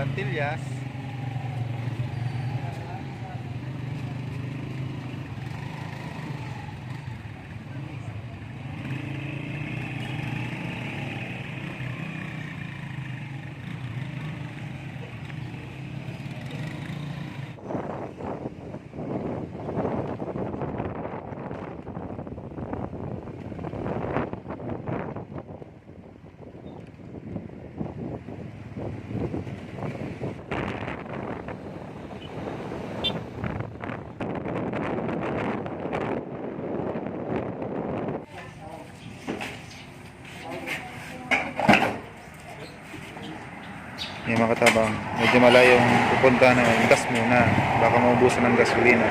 Santillas. Yung mga katabang, medyo malayong pupunta na yung gas muna. Baka maubusan ng gasolina.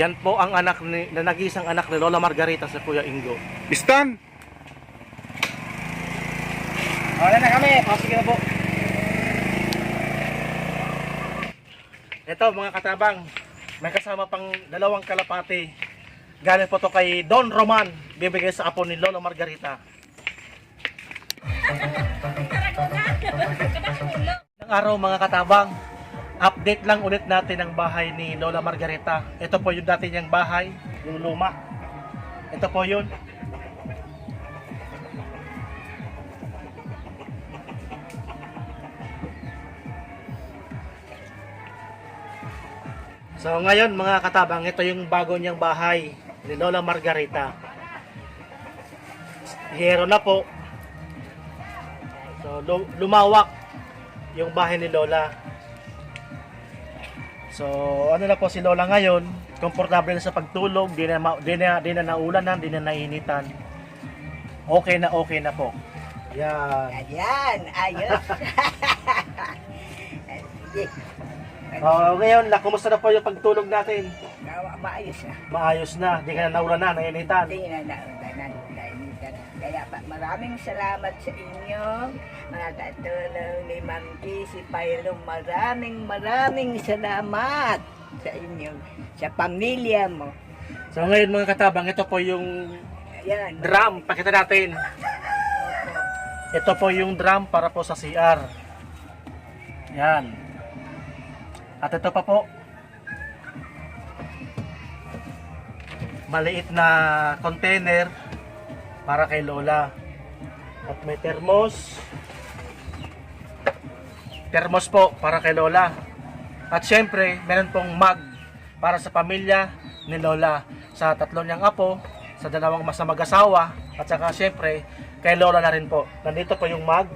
Yan po ang anak ni, na nag-iisang anak ni Lola Margarita sa Kuya Ingo. Stan! Wala na kami, pasok na po. Ito mga katabang, may kasama pang dalawang kalapati. Galing po to kay Don Roman, bibigay sa apo ni Lola Margarita. Ng araw mga katabang, update lang ulit natin ang bahay ni Lola Margarita. Ito po yung dati niyang bahay, yung luma. Ito po yun. So ngayon mga katabang, ito yung bago niyang bahay ni Lola Margarita. Hero na po. So lu- lumawak yung bahay ni Lola. So ano na po si Lola ngayon, komportable na sa pagtulog, di na, ma- di na, di na naulanan, di na nainitan. Okay na okay na po. Yan. Ayan, ayos. Sige, Oh, ngayon, na, kumusta na po yung pagtulog natin? gawa maayos na. Maayos na, di ka na naulanan, nainitan. Hindi na naudanan. Kaya pa, maraming salamat sa inyo, mga katulong ni Ma'am si Pailong. Maraming maraming salamat sa inyo, sa pamilya mo. So ngayon mga katabang, ito po yung Ayan. drum. Pakita natin. Ito po yung drum para po sa CR. Yan. At ito pa po. Maliit na container para kay Lola. At may thermos. Thermos po para kay Lola. At syempre, meron pong mug para sa pamilya ni Lola. Sa tatlo niyang apo, sa dalawang mas na mag-asawa, at saka syempre, kay Lola na rin po. Nandito po yung mug.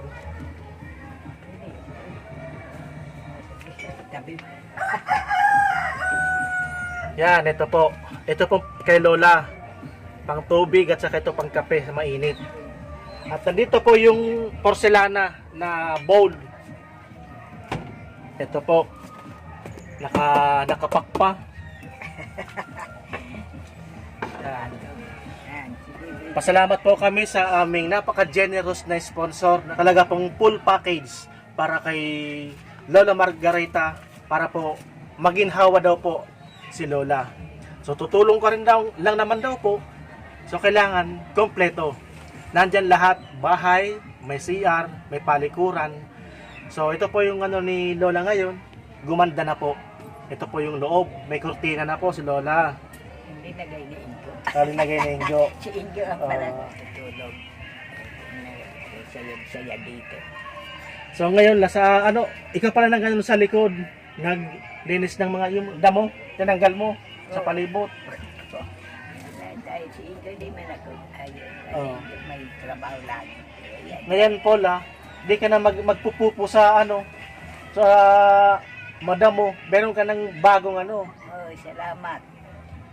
Yan, ito po. Ito po kay Lola. Pang tubig at saka ito pang kape sa mainit. At nandito po yung porcelana na bowl. Ito po. Naka, nakapak pa. Yan. Pasalamat po kami sa aming napaka-generous na sponsor na talaga pong full package para kay Lola Margarita para po maginhawa daw po si Lola. So tutulong ko rin daw lang naman daw po. So kailangan kompleto. Nandyan lahat, bahay, may CR, may palikuran. So ito po yung ano ni Lola ngayon, gumanda na po. Ito po yung loob, may kurtina na po si Lola. Hindi nagay ni Ingo. Kalinagay na Ingo. Si Ingo ang Ah. tutulog. Saya dito. So ngayon nasa ano, ikaw pala nang ganun sa likod, naglinis ng mga yung damo, tinanggal mo sa palibot. Si Ingo di man ako ayun. Oo. May trabaho lagi. Ayan. Ngayon Paula, di ka na mag, magpupupo sa ano, sa madamo. Meron ka ng bagong ano, Oh, salamat.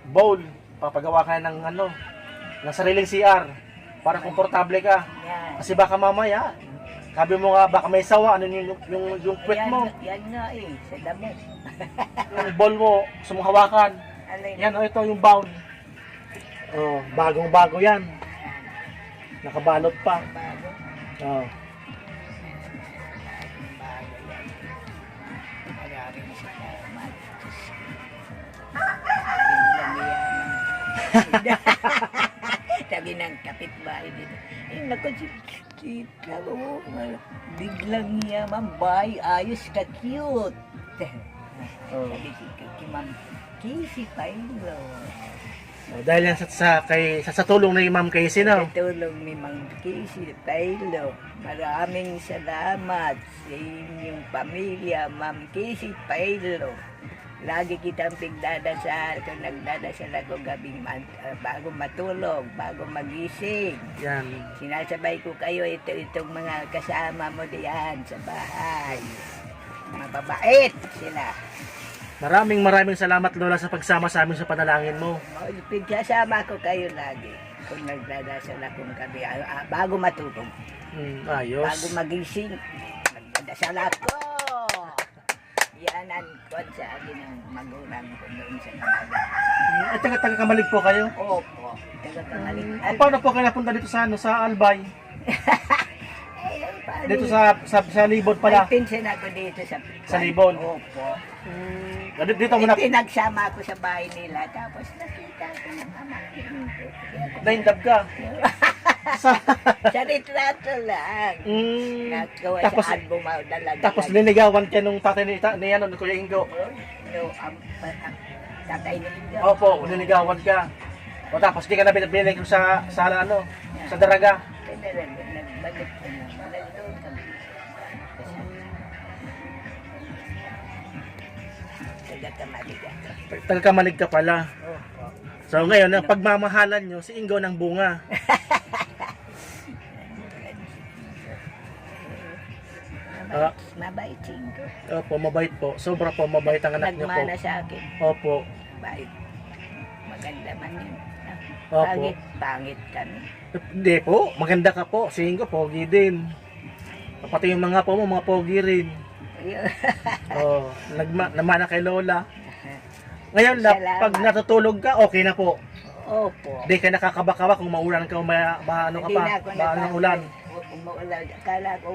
bowl. Papagawa ka ng ano, ng sariling CR. para komportable ka. Yan. Kasi baka mamaya, sabi mo nga baka may sawa, ano yung, yung, yung puwet yan, mo, Yan nga eh, sa damo. yung ball mo, sumuhawakan. Yan, oh, ito yung bound. Oh, bagong bago yan. Nakabalot pa. Oh. Sabi ng kapitbahay dito. Eh, naku, si, si, ano, biglang yaman, bay, ayos ka, cute. Oh. Sabi si Ma'am Casey Pailo. Oh, dahil yan sa, sa, kay, sa, sa tulong ni Ma'am Casey, no? Sa tulong ni Mang Casey Pailo, maraming salamat sa inyong pamilya, Ma'am Casey Pailo. Lagi kitang pigdadasal kung nagdadasal ako gabing man, ah, bago matulog, bago magising. Yan. Sinasabay ko kayo ito itong mga kasama mo diyan sa bahay. Mababait sila. Maraming maraming salamat, Lola, sa pagsama sa amin sa panalangin mo. Pagkasama ko kayo lagi kung nagdadasal akong gabi ah, ah, bago matulog. Hmm, ayos. Bago magising, nagdadasal ako. Yan ang kwan sa akin ng magulang ko doon sa Canada. At taga, taga kamalig po kayo? Opo. Taga Kamalig. Ah, paano po kayo napunta dito sa ano sa Albay? paano Dito sa sa, sa Libon pala. May pinsan ako dito sa Sa Libon? Opo. Ah, Dito, dito mo na Pinagsama ako sa bahay nila. Tapos nakita ko ng ama ko. naindab ka. sa, Sa retrato lang. mm, Nagawa tapos sa album ako dalaga. tapos linigawan ka nung tatay ni, ta, ni ano ni Kuya Ingo. No, ang ang tatay ni Ingo. Opo, linigawan ka. O tapos di ka na binibili ko sa sa ano, sa daraga. Kaya nagbalik ko na. Nagdoon kami. Taga Kamaliga. Taga kamalig ka pala. Opo. So ngayon, ang pagmamahalan nyo, si Ingo ng bunga. Mabait, mabait si Ingo. Opo, mabait po. Sobra po mabait ang anak niyo po. Nagmana sa akin. Opo. Mabait. Maganda man yun. Opo. Pangit, pangit kami. Hindi po, maganda ka po. Si Ingo, pogi din. Pati yung mga po mo, mga pogi rin. Oh, nagma, namana kay Lola. Ngayon, la, Salamat. pag natutulog ka, okay na po. Opo. Hindi ka nakakabakawa kung maulan ka o may, ma, ano ka Hindi pa, na ako anong ulan. Umuulan. Akala ko,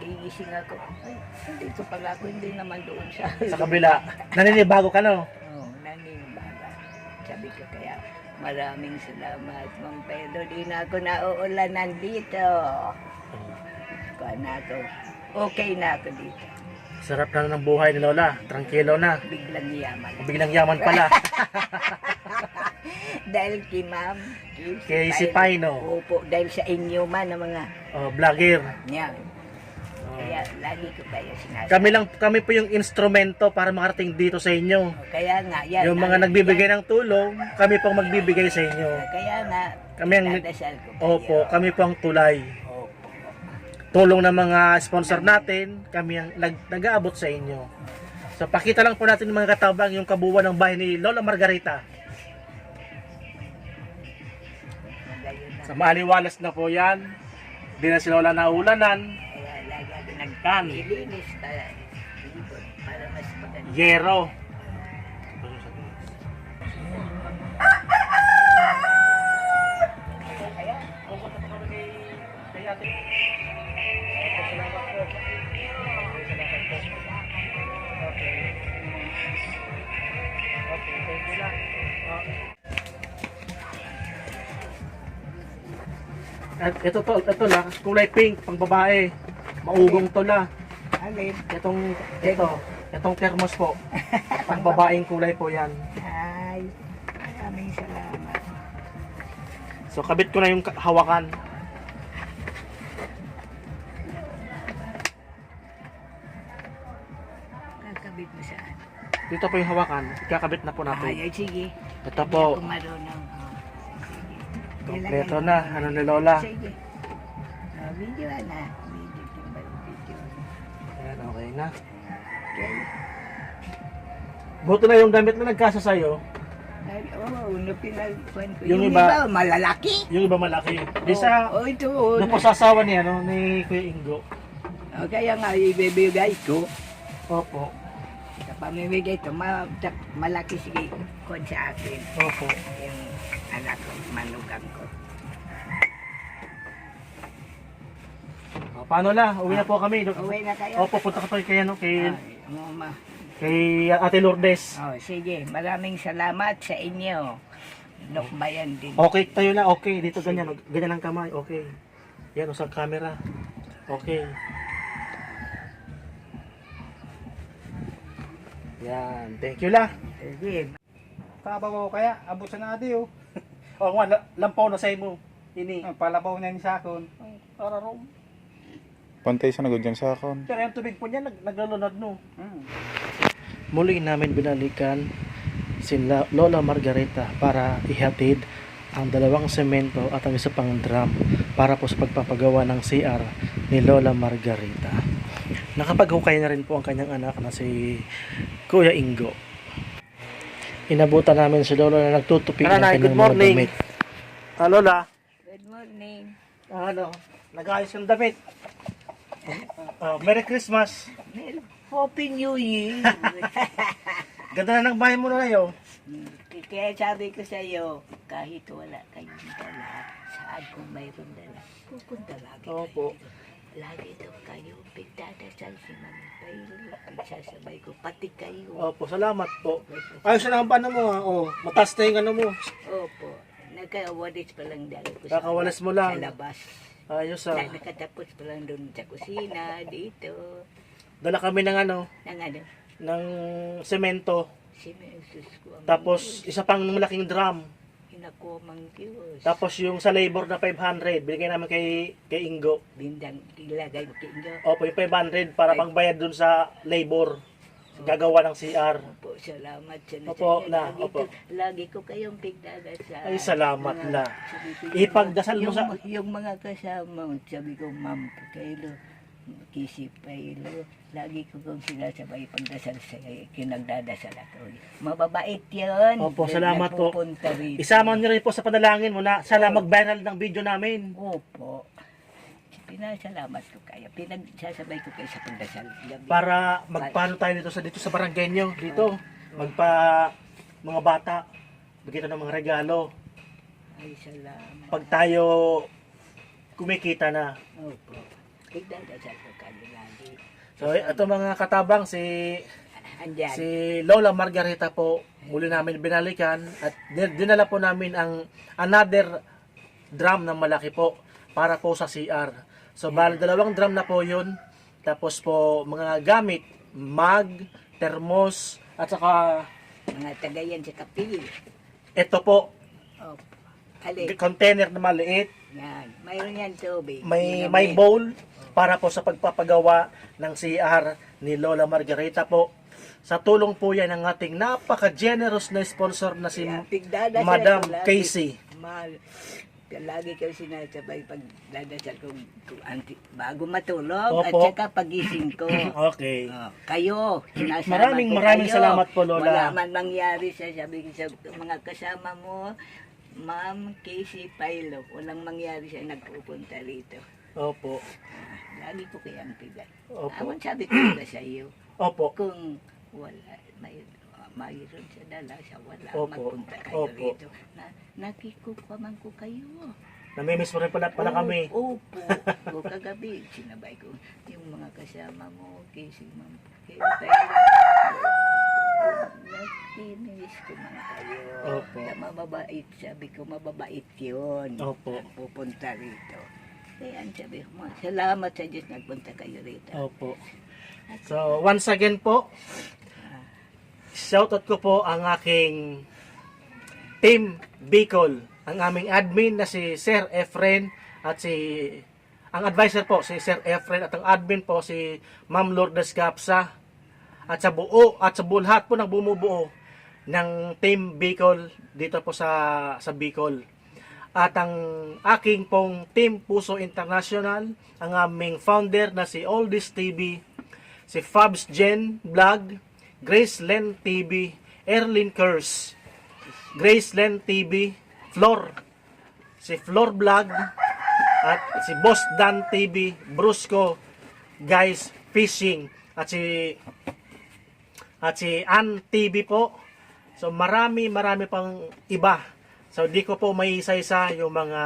gigising ako. Ay, hindi ko pala ako, hindi naman doon sa... Sa kabila. Naninibago ka, no? Oo, nanimbaga. Sabi ko kaya, maraming salamat, Ma'am Pedro. Di na ako nauulanan dito. Kuha na ako. Okay na ako dito. Sarap na ng buhay ni Lola. Tranquilo na. Biglang yaman. Biglang yaman pala. dahil kay Ma'am. Kay si Paino. Opo, dahil sa inyo man ang mga Oh, vlogger. Oh. Kaya lagi ko kayo sinasabi. Kami lang, kami po yung instrumento para makarating dito sa inyo. Kaya nga, yan. Yung mga nagbibigay yan. ng tulong, kami pong magbibigay sa inyo. Kaya nga, Kami ang, ko kayo. opo, kami po ang tulay. Tulong ng mga sponsor natin, kami ang nag, nag-aabot sa inyo. So pakita lang po natin mga katabang yung kabuuan ng bahay ni Lola Margarita. Sa maaliwalas na po yan. Di na si Lola naulanan. Kaya lagi At ito to, ito la, kulay pink, pang babae. Maugong to la. alin? Itong, ito, itong thermos po. Pang babaeng kulay po yan. Ay, maraming salamat. So kabit ko na yung ka- hawakan. Kakabit mo saan? Dito po yung hawakan. Ikakabit na po Ay, natin. ay, sige. Ito Hindi po. ako marunong. Oh. Kompleto na. Ano ni Lola? Sige. Oh, video na. Video, video. Ayan, okay na. Okay. Buto na yung damit na nagkasa sa'yo. Ay, Oo, oh, pinagkuhan ko. Yung Yung, iba- iba, malalaki. Yung iba malaki. Di sa, Oh, ito. Oh, doon po sa asawa niya, no, ni Kuya Ingo. Oh, kaya nga ibibigay ko. Opo. Sa pamimigay ito, ma malaki sige kung sa akin. Opo. Yung anak ko, manugang ko. O, paano la? Uwi na po kami. Uwi na kayo. Opo, punta ka pa kay, ano, kay, Ay, mama. kay Ate Lourdes. Oh, sige, maraming salamat sa inyo. Nukbayan din. Okay, tayo na. Okay, dito ganyan. Ganyan ang kamay. Okay. Yan, usang camera. Okay. Yan. Thank you la. Sige, Kababaw kaya, abot sa nadi oh. O nga, la- lampaw na sa imo. Ini. Ang Palabaw na ni sakon. Para ro. Pantay sa nagod dyan sa akon. Pero yung tubig po niya, nag naglalunod no. Hmm. Muli namin binalikan si La- Lola Margarita para ihatid ang dalawang semento at ang isa pang drum para po sa pagpapagawa ng CR ni Lola Margarita. Nakapaghukay na rin po ang kanyang anak na si Kuya Ingo. Inabutan namin si Lola na nagtutupi ng Nanay, kanyang good morning. mga damit. Ah, Lola, good morning. ano, nag-ayos yung damit. Oh, Merry Christmas. Happy New Year! Ganda na ng bahay mo na yun. Kaya sabi ko sa iyo, kahit wala kayong dala, saan kung mayroon dala, pupunta lagi Opo. kayo. Lagi daw kayo, pagdadasal si Mami Pailo, pagsasabay ko, pati kayo. Opo, salamat po. Ayos na ang paano mo ha. Oh, mataas na yung ano mo. Opo, nagkawalis pa lang dahil ko sa, Kakawalis mo lang. sa labas. Ayos Na, ah. nakatapos pa lang doon sa kusina, dito, Dala kami ng ano, nang ano, ng semento. si Jesus ko ang Tapos isa pang malaking drum. Inako mang Diyos. Tapos yung sa labor na 500, binigay namin kay kay Ingo. Bindang ilagay ko kinyo. Opo, yung 500 para pangbayad dun sa labor. Gagawa ng CR. Opo, salamat sa Opo, sa- na, lagi, opo. Ko, lagi ko kayong pigdadasal. Ay, salamat na. Sabi ko, Ipagdasal mo yung, sa- Yung mga kasama, sabi ko, Ma'am Pailo, Kisi Pailo, lagi ko kong sinasabay pagdasal sa kinagdadasal ako. Mababait yun. Opo, Na- salamat po. napupunta rito. Isama niyo rin po sa panalangin mo na sana mag-viral ng video namin. Opo. Pinasalamat ko kayo. Pinagsasabay ko kayo sa pagdasal. Gabi. Para magpano tayo dito sa dito sa barangay nyo. Dito. Magpa mga bata. Bigyan tayo ng mga regalo. Ay, salamat. Pag tayo kumikita na. Opo. So, ito mga katabang, si Andyan. si Lola Margarita po muli namin binalikan at din- dinala po namin ang another drum na malaki po para po sa CR. So, bali dalawang drum na po yun. Tapos po, mga gamit, mug, thermos, at saka Mga tagayan sa kapil. ito po. Alin. container na maliit, Yan. Mayroon yan tubig. may may bowl para po sa pagpapagawa ng CR ni Lola Margarita po. Sa tulong po yan ng ating napaka-generous na sponsor na si Kaya Madam. Casey. Mahal. Lagi kayo sinasabay pag dadasal ko anti, bago matulog at Opo. saka pagising ko. Okay. Oh, kayo, sinasama Maraming ko maraming kayo. salamat po, Lola. Wala man mangyari sa sabi sa mga kasama mo, Ma'am Casey Pailo, walang mangyari siya nagpupunta rito. Opo. Ah, Lagi ko kayang pigay. Opo. Awan sabi ko ba sa iyo, Opo. kung wala, may, mayroon sa dala sa wala, Opo. magpunta kayo Opo. rito. Na, nakikupaman ko kayo. Namimiss mo rin pala, pala kami. Opo. o kagabi, sinabay ko yung mga kasama mo, kay si Ma'am kay Nakinilis ko man kayo. Opo. Na mababait, sabi ko, mababait yun. Opo. Pupunta rito. Kaya ang sabi ko, "Ma, salamat sa Diyos nagpunta kayo rito. Opo. So, once again po, shoutout ko po ang aking team Bicol, ang aming admin na si Sir Efren at si ang advisor po si Sir Efren at ang admin po si Ma'am Lourdes Capsa at sa buo at sa bulhat po ng bumubuo ng team Bicol dito po sa sa Bicol. At ang aking pong Team Puso International, ang aming founder na si Oldies TV, si Fabs Jen Vlog, Grace Len TV, Erlin Curse, Graceland TV, Flor, si Flor Vlog, at si Boss Dan TV, Brusco, Guys Fishing, at si at si Ann TV po. So marami marami pang iba. So di ko po may isa-isa yung mga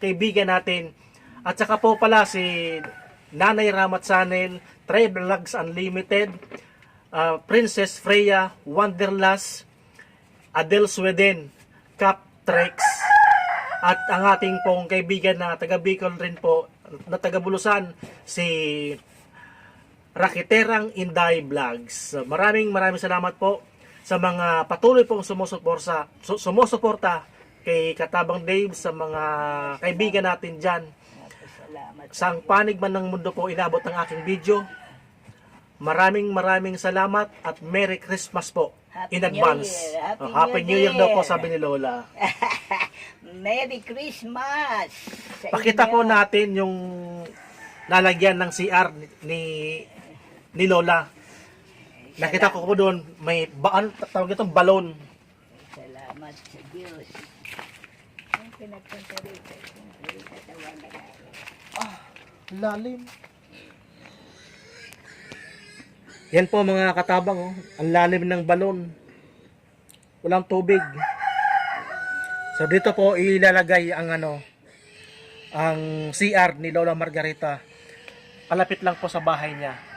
kaibigan natin. At saka po pala si Nanay Ramat Sanel, Trey Vlogs Unlimited, uh, Princess Freya, Wanderlust, Adel Sweden, Cap Trex, at ang ating pong kaibigan na taga Bicol rin po, na taga Bulusan, si Rakiterang Inday Vlogs. So, maraming maraming salamat po sa mga patuloy pong sumusuporta, su- sumusuporta kay Katabang Dave sa mga kaibigan natin dyan. Sa ang panig man ng mundo po inabot ng aking video. Maraming maraming salamat at Merry Christmas po Happy in New advance. Year. Happy Oh, Happy New New Year daw po sabi ni Lola. Merry Christmas! sa Pakita inyo. po natin yung lalagyan ng CR ni ni Lola. Nakita ko po doon may ba ano tawag itong balon. Salamat sa Diyos. Ang pinagpunta rito, yung katawan na gano'n. Lalim. Yan po mga katabang, oh. ang lalim ng balon. Walang tubig. So dito po ilalagay ang ano, ang CR ni Lola Margarita. Kalapit lang po sa bahay niya.